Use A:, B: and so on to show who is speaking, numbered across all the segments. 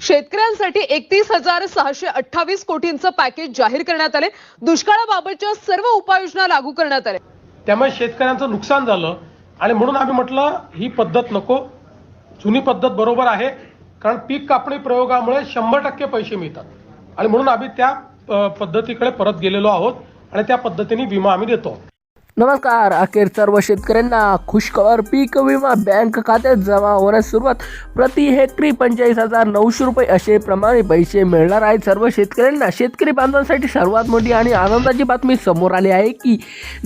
A: शेतकऱ्यांसाठी एकतीस हजार सहाशे अठ्ठावीस कोटींचं पॅकेज जाहीर करण्यात आले. दुष्काळाबाबतच्या सर्व उपाययोजना लागू करण्यात आल्या.
B: त्यामुळे शेतकऱ्यांचं नुकसान झालं. आणि म्हणून आम्ही म्हटलं ही पद्धत नको. जुनी पद्धत बरोबर आहे. कारण पीक कापणी प्रयोगामुळे शंभर टक्के पैसे मिळतात. आणि म्हणून आम्ही त्या पद्धतीकडे परत गेलेलो आहोत. आणि त्या पद्धतीने विमा आम्ही देतो.
C: नमस्कार अखेर सर्व शेतकऱ्यांना खुशखबर पीक विमा बँक खात्यात जमा होण्यास सुरुवात. प्रति हेक्टरी पंचेचाळीस हजार नऊशे रुपये असे प्रमाणे पैसे मिळणार आहेत. सर्व शेतकऱ्यांना शेतकरी बांधवांसाठी सर्वात मोठी आणि आनंदाची बातमी समोर आली आहे की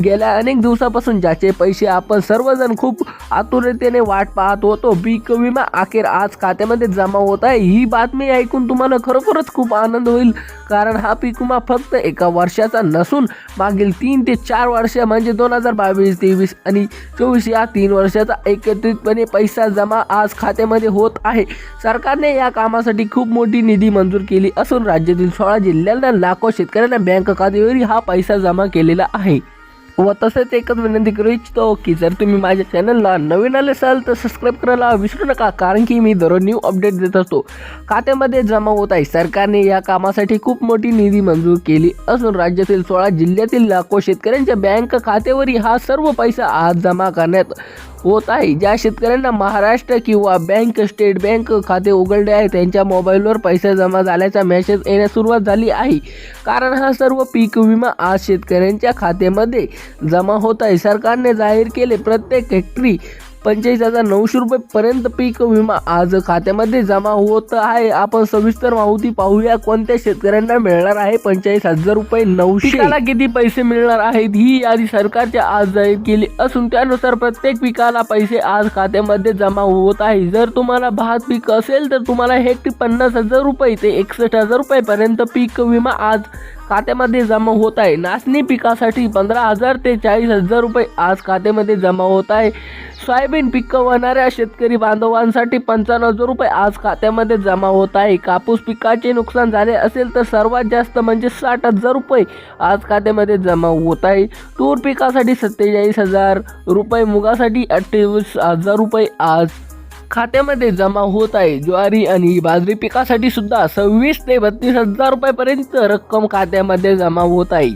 C: गेल्या अनेक दिवसापासून ज्याचे पैसे आपण सर्वजण खूप आतुरतेने वाट पाहत होतो पीक विमा अखेर आज खात्यामध्ये जमा होत आहे. ही बातमी ऐकून तुम्हाला खरोखरच खूप आनंद होईल कारण हा पीक विमा फक्त एका वर्षाचा नसून मागील तीन ते चार वर्ष म्हणजे दोन हजार बावीस तेवीस आणि चोवीस या तीन वर्षाचा एकत्रितपणे पैसा जमा आज खात्यामध्ये होत आहे. सरकारने या कामासाठी खूप मोठी निधी मंजूर केली असून राज्यातील सोळा जिल्ह्यांना लाखो शेतकऱ्यांना बँक खात्यावर हा पैसा जमा केलेला आहे. व तसेच एकच विनंती करू इच्छितो की जर तुम्ही माझ्या चॅनलला नवीन आले असाल तर सबस्क्राईब करायला विसरू नका कारण की मी दररोज न्यू अपडेट देत असतो. खात्यामध्ये जमा होत आहे. सरकारने या कामासाठी खूप मोठी निधी मंजूर केली असून राज्यातील सोळा जिल्ह्यातील लाखो शेतकऱ्यांच्या बँक खात्यावरही हा सर्व पैसा आज जमा करण्यात होत आहे ज्या शेतकऱ्यांना महाराष्ट्र किंवा बँक स्टेट बँक खाते उघडले आहे त्यांच्या मोबाईलवर पैसे जमा झाल्याचा मेसेज येण्यास सुरुवात झाली आहे. कारण हा सर्व पीक विमा आज शेतकऱ्यांच्या खात्यामध्ये जमा होत आहे. सरकारने जाहीर केले प्रत्येक हेक्टरी पंचेचाळीस हजार नऊशे रुपयेपर्यंत पीक विमा आज खात्यामध्ये जमा होत आहे. आपण सविस्तर माहिती पाहूया. कोणत्या शेतकऱ्यांना मिळणार आहे पंचेचाळीस हजार रुपये नऊशे? किती पैसे मिळणार आहेत? ही यादी सरकारच्या आज जाहीर केली असून त्यानुसार प्रत्येक पिकाला पैसे आज खात्यामध्ये जमा होत आहे. जर तुम्हाला भात पीक असेल तर तुम्हाला हेक्टरी पन्नास हजार रुपये ते एकसष्ट हजार रुपयेपर्यंत पीक विमा आज खात्यामध्ये जमा होत आहे. नाचणी पिकासाठी पंधरा हजार ते चाळीस हजार रुपये आज खात्यामध्ये जमा होत आहे. सोयाबीन पिकवणाऱ्या शेतकरी बांधवांसाठी पंचावन्न हजार रुपये आज खात्यामध्ये जमा होत आहे. कापूस पिकाचे नुकसान झाले असेल तर सर्वात जास्त म्हणजे साठ हजार रुपये आज खात्यामध्ये जमा होत आहे. तूर पिकासाठी सत्तेचाळीस हजार रुपये मुगासाठी अठ्ठावीस हजार रुपये आज खात्यामध्ये जमा होत आहे. ज्वारी आणि बाजरी पिकासाठी सुद्धा सव्वीस ते बत्तीस हजार रुपयापर्यंत रक्कम खात्यामध्ये जमा होत आहे.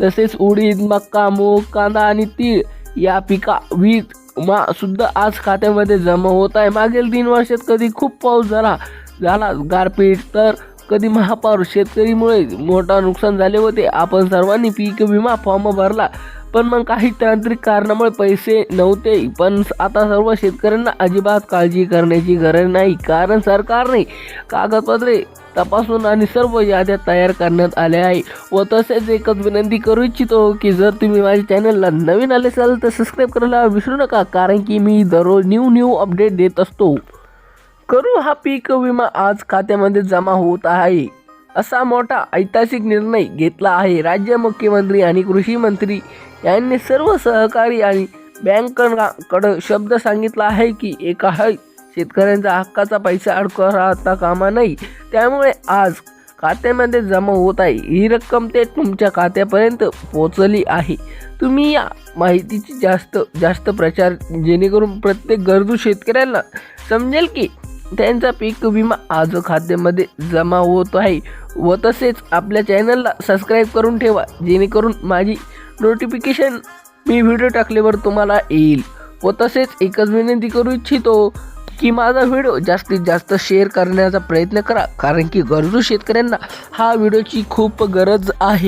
C: तसेच उडीद मक्का मूग कांदा आणि तीळ या पिका वीज मा सुद्धा आज खात्यामध्ये जमा होत आहे. मागील तीन वर्षात कधी खूप पाऊस झाला झाला गारपीट तर कधी महापौर शेतकरीमुळे मोठा नुकसान झाले होते. आपण सर्वांनी पीक विमा फॉर्म भरला. पण मग काही तांत्रिक कारणामुळे पैसे नव्हते. पण आता सर्व शेतकऱ्यांना अजिबात काळजी करण्याची गरज नाही. कारण सरकारने कागदपत्रे तपासून आणि सर्व याद्या तयार करण्यात आल्या आहे. व तसेच एकच विनंती करू इच्छितो की जर तुम्ही माझ्या चॅनलला नवीन आले असाल तर सबस्क्राईब करायला विसरू नका. कारण की मी दररोज न्यू न्यू अपडेट देत असतो. करू हा पीक विमा आज खात्यामध्ये जमा होत आहे. असा मोठा ऐतिहासिक निर्णय घेतला आहे. राज्य मुख्यमंत्री आणि कृषी मंत्री यांनी सर्व सहकारी आणि बँकांकडं शब्द सांगितला आहे की एका शेतकऱ्यांचा हक्काचा पैसा अडकवा राहता कामा नाही त्यामुळे आज खात्यामध्ये जमा होत आहे. ही रक्कम ते तुमच्या खात्यापर्यंत पोचली आहे. तुम्ही या माहितीची जास्त जास्त प्रचार जेणेकरून प्रत्येक गरजू शेतकऱ्यांना समजेल की त्यांचा पीक विमा आज खात्यामध्ये जमा होत आहे व तसेच आपल्या चॅनलला सबस्क्राईब करून ठेवा जेणेकरून माझी नोटिफिकेशन मी व्हिडिओ टाकल्यावर तुम्हाला येईल. व तसेच एकच विनंती करू इच्छितो की माझा व्हिडिओ जास्तीत जास्त शेअर करण्याचा प्रयत्न करा कारण की गरजू शेतकऱ्यांना हा व्हिडिओची खूप गरज आहे.